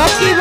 I'll Rocky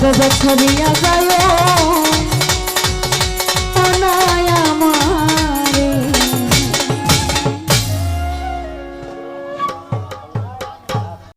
Cause I tell me as I am